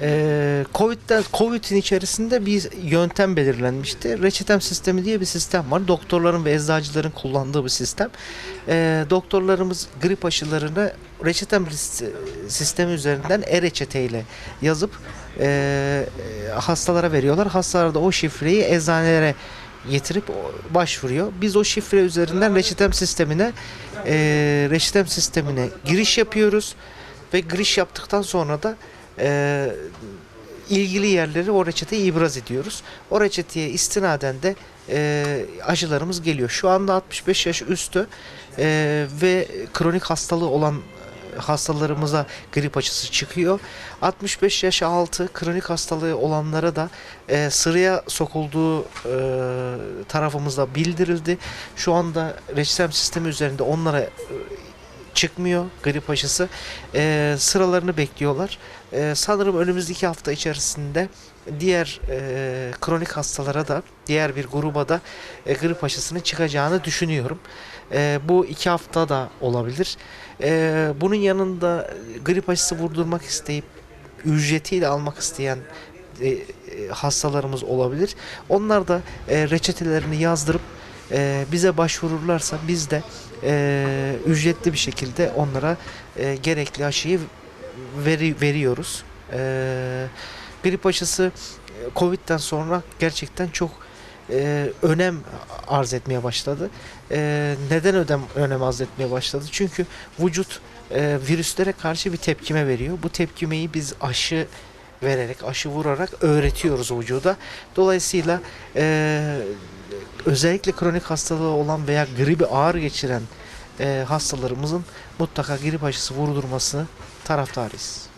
Ee, Covid'den Covid'in içerisinde bir yöntem belirlenmişti. Reçetem sistemi diye bir sistem var. Doktorların ve eczacıların kullandığı bir sistem. Ee, doktorlarımız grip aşılarını reçetem sistemi üzerinden e-reçeteyle yazıp e, hastalara veriyorlar. Hastalar da o şifreyi eczanelere getirip başvuruyor. Biz o şifre üzerinden reçetem sistemine e, reçetem sistemine giriş yapıyoruz ve giriş yaptıktan sonra da e, ilgili yerleri o reçeteyi ibraz ediyoruz. O reçeteye istinaden de e, aşılarımız geliyor. Şu anda 65 yaş üstü e, ve kronik hastalığı olan e, hastalarımıza grip aşısı çıkıyor. 65 yaş altı kronik hastalığı olanlara da e, sıraya sokulduğu e, tarafımızda bildirildi. Şu anda reçetem sistemi üzerinde onlara e, çıkmıyor grip aşısı. E, sıralarını bekliyorlar. E, sanırım önümüzdeki hafta içerisinde diğer e, kronik hastalara da diğer bir gruba da e, grip aşısının çıkacağını düşünüyorum. E, bu iki hafta da olabilir. E, bunun yanında grip aşısı vurdurmak isteyip ücretiyle almak isteyen e, e, hastalarımız olabilir. Onlar da e, reçetelerini yazdırıp e, bize başvururlarsa biz de e, ücretli bir şekilde onlara e, gerekli aşıyı veri, veriyoruz. E, grip aşısı e, Covid'den sonra gerçekten çok e, önem arz etmeye başladı. E, neden önem, önem arz etmeye başladı? Çünkü vücut e, virüslere karşı bir tepkime veriyor. Bu tepkimeyi biz aşı vererek, aşı vurarak öğretiyoruz vücuda. Dolayısıyla e, özellikle kronik hastalığı olan veya gribi ağır geçiren e, hastalarımızın mutlaka grip aşısı vurdurması taraftarıyız.